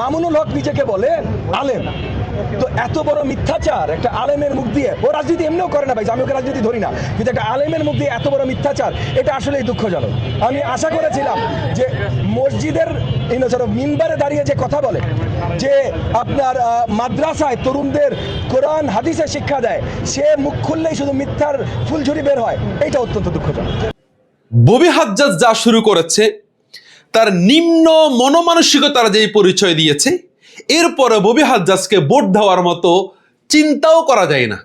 মামুনুল হক নিজেকে বলে আলেম। তো এত বড় মিথ্যাচার একটা আলেমের মুখ দিয়ে, ও রাজনীতি এমনিও করে না ভাই আমি ওকে রাজনীতি ধরি না, কিন্তু একটা আলেমের মুখ দিয়ে এত বড় মিথ্যাচার, এটা আসলেই দুঃখজনক। আমি আশা করেছিলাম যে মসজিদের মিনবারে দাঁড়িয়ে যে কথা বলে, যে আপনার মাদ্রাসায় তরুণদের কোরআন, হাদিসের শিক্ষা দেয়, সে মুখ খুললেই শুধু মিথ্যার ফুলঝুরি বের হয় এটা অত্যন্ত দুঃখজনক। ববি হাজ্জাজ যা শুরু করেছে তার নিম্ন মনমানসিকতার যেই পরিচয় দিয়েছে এরপরে ববি হাজ্জাজকে ভোট দেওয়ার মতো চিন্তাও করা যায় না।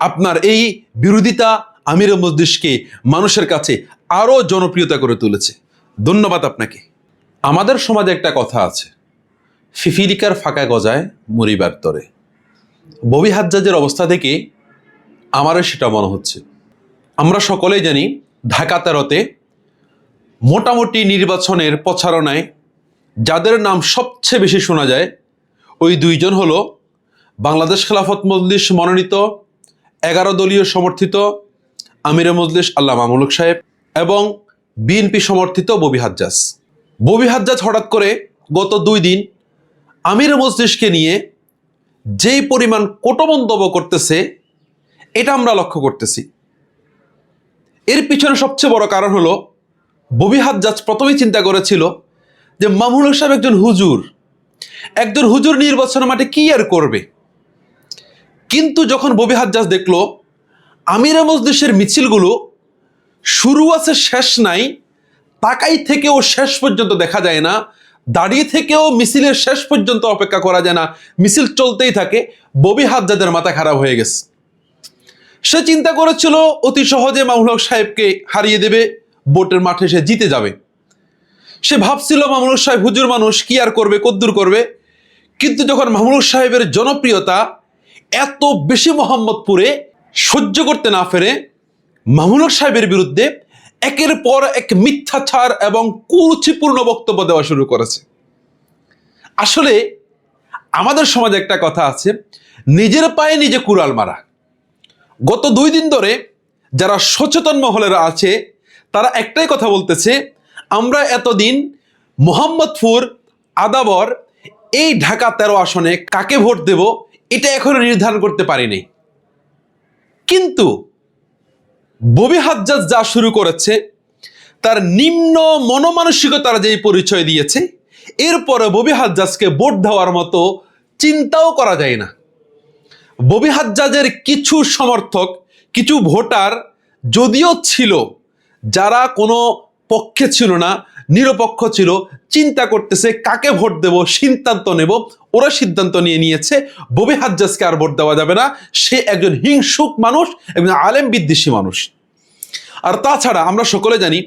আপনার এই বিরোধিতা আমির মজলিসকে মানুষের কাছে আরও জনপ্রিয়তা করে তুলেছে। ধন্যবাদ আপনাকে। আমাদের সমাজে একটা কথা আছে, ফিফিরিকার ফাঁকা গজায় মরিবার তরে। ববি হাজ্জাজের অবস্থা থেকে আমারও সেটা মনে হচ্ছে। আমরা সকলেই জানি, ঢাকা তেরোতে মোটামুটি নির্বাচনের প্রচারণায় যাদের নাম সবচেয়ে বেশি শোনা যায়, ওই দুইজন হলো বাংলাদেশ খেলাফত মজলিস মনোনীত, এগারো দলীয় সমর্থিত আমিরে মজলিস আল্লাহ মামুলক সাহেব এবং বিএনপি সমর্থিত ববি হাজ্জাজ। ববি হাজ্জাজ হঠাৎ করে গত দুই দিন আমির মজলিসকে নিয়ে যেই পরিমাণ কোটমন্তব্য করতেছে, এটা আমরা লক্ষ্য করতেছি। এর পিছনে সবচেয়ে বড় কারণ হলো ববি হাজ্জাজ প্রথমেই চিন্তা করেছিল যে মামুন সাহেব একজন হুজুর। একজন হুজুর নির্বাচনের মাঠে কি আর করবে? কিন্তু যখন ববি হাজ্জাজ দেখল, আমিরা মজলিসের মিছিলগুলো শুরু আছে, শেষ নাই, তাকাই থেকেও শেষ পর্যন্ত দেখা যায় না, দাঁড়িয়ে থেকেও মিছিলের শেষ পর্যন্ত অপেক্ষা করা যায় না, মিছিল চলতেই থাকে, ববি হাজ্জাদের মাথা খারাপ হয়ে গেছে। সে চিন্তা করেছিল, অতি সহজে হক সাহেবকে হারিয়ে দেবে ভোটের মাঠে সে জিতে যাবে। সে ভাবছিল হক সাহেব হুজুর মানুষ, কি আর করবে, কদ্দুর করবে? কিন্তু যখন হক সাহেবের জনপ্রিয়তা এত বেশি মোহাম্মদপুরে সহ্য করতে না ফেরে হক সাহেবের বিরুদ্ধে একের পর এক মিথ্যাচার এবং কুরুচিপূর্ণ বক্তব্য দেওয়া শুরু করেছে। আসলে আমাদের সমাজে একটা কথা আছে, নিজের পায়ে নিজে কুড়াল মারা। গত দুই দিন ধরে যারা সচেতন মহলেরা আছে তারা একটাই কথা বলতেছে, আমরা এতদিন মোহাম্মদপুর, আদাবর, এই ঢাকা তেরো আসনে কাকে ভোট দেব, এটা এখনও নির্ধারণ করতে পারিনি কিন্তু ববি হাজ্জাজ যা শুরু করেছে, তার নিম্ন মনমানসিকতার যেই পরিচয় দিয়েছে, এরপরে ববি হাজ্জাজকে ভোট দেওয়ার মতো চিন্তাও করা যায় না। ববি হাজ্জাজের কিছু সমর্থক, কিছু ভোটার যদিও ছিল যারা কোনো পক্ষে ছিল না, নিরপেক্ষ ছিল, চিন্তা করতেছে কাকে ভোট দেব, সিদ্ধান্ত নেব, ওরা সিদ্ধান্ত নিয়ে নিয়েছে, ববি হাজ্জাজকে আর ভোট দেওয়া যাবে না, সে একজন হিংসুক মানুষ এবং আলেম বিদ্বেষী মানুষ। আর তাছাড়া আমরা সকলে জানি,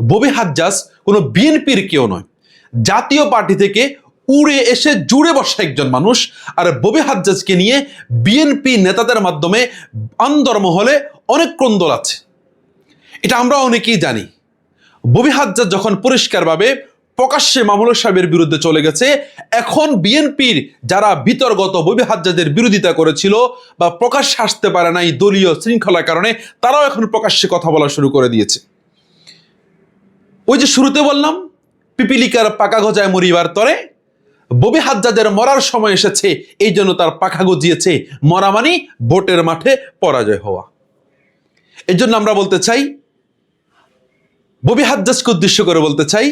ববি হাজ্জাজ কোনো বিএনপির কেউ নয়। জাতীয় পার্টি থেকে উড়ে এসে জুড়ে বসা একজন মানুষ, আর ববি হাজ্জাজকে নিয়ে বিএনপি নেতাদের মাধ্যমে আন্দরমহলে অনেক ক্রন্দল আছে। এটা আমরা অনেকেই জানি। ববি হাজ্জাজ যখন পরিষ্কারভাবে প্রকাশ্যে মামুল সাহেবের বিরুদ্ধে চলে গেছে, এখন বিএনপির যারা বিতর্গত ববি হাজ্জাজের বিরোধিতা করেছিল বা প্রকাশ্যে আসতে পারে নাই দলীয় শৃঙ্খলার কারণে, তারাও এখন প্রকাশ্যে কথা বলা শুরু করে দিয়েছে। ওই যে শুরুতে বললাম, পিপিলিকার পাকা গজায় মরিবার তরে, ববি হাজ্জাজের মরার সময় এসেছে, এই জন্য তার পাখা গজিয়েছে, মরা মানি ভোটের মাঠে পরাজয় হওয়া। এই জন্য আমরা বলতে চাই ববি হাজ্জাজকে উদ্দেশ্য করে বলতে চাই,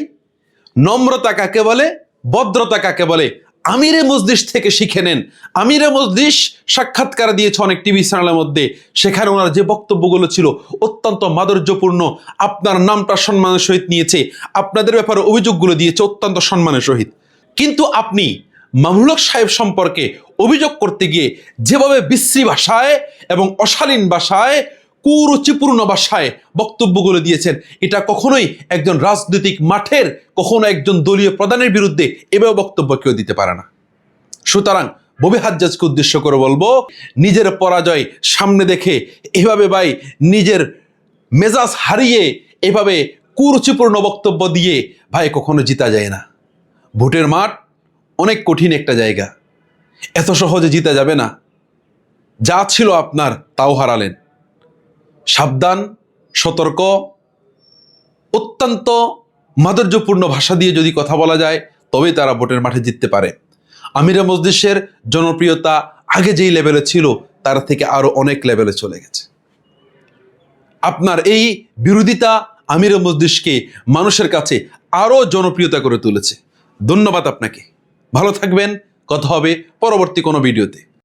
নম্রতা কাকে বলে, ভদ্রতা কাকে বলে? আমিরে মজলিস থেকে শিখে নেন। আমিরে মজলিস সাক্ষাৎকার দিয়েছে অনেক টিভি চ্যানেলের মধ্যে। সেখানে ওনার যে বক্তব্যগুলো ছিল অত্যন্ত মাধুর্যপূর্ণ, আপনার নামটা সম্মানের সহিত নিয়েছে, আপনাদের ব্যাপারে অভিযোগগুলো দিয়েছে অত্যন্ত সম্মানের সহিত। কিন্তু আপনি মামুলক সাহেব সম্পর্কে অভিযোগ করতে গিয়ে যেভাবে বিশ্রী ভাষায় এবং অশালীন ভাষায় কুরুচিপূর্ণ ভাষায় বক্তব্যগুলো দিয়েছেন। এটা কখনোই একজন রাজনৈতিক মাঠের, কখনো একজন দলীয় প্রধানের বিরুদ্ধে এভাবে বক্তব্য কেউ দিতে পারে না। সুতরাং ববি হাজ্জাজকে উদ্দেশ্য করে বলব, নিজের পরাজয় সামনে দেখে এভাবে ভাই নিজের মেজাজ হারিয়ে এভাবে কুরুচিপূর্ণ বক্তব্য দিয়ে ভাই কখনো জিতা যায় না। ভোটের মাঠ অনেক কঠিন একটা জায়গা। এত সহজে জিতা যাবে না। যা ছিল আপনার তাও হারালেন। সাবধান, সতর্ক, অত্যন্ত মাধুর্যপূর্ণ ভাষা দিয়ে যদি কথা বলা যায়, তবেই তারা ভোটের মাঠে জিততে পারে। আমিরা মসজিদের জনপ্রিয়তা আগে যেই লেভেলে ছিল, তার থেকে আরও অনেক লেভেলে চলে গেছে। আপনার এই বিরোধিতা আমির মসজিদকে মানুষের কাছে আরও জনপ্রিয়তা করে তুলেছে। ধন্যবাদ আপনাকে। ভালো থাকবেন। কথা হবে পরবর্তী কোনো ভিডিওতে।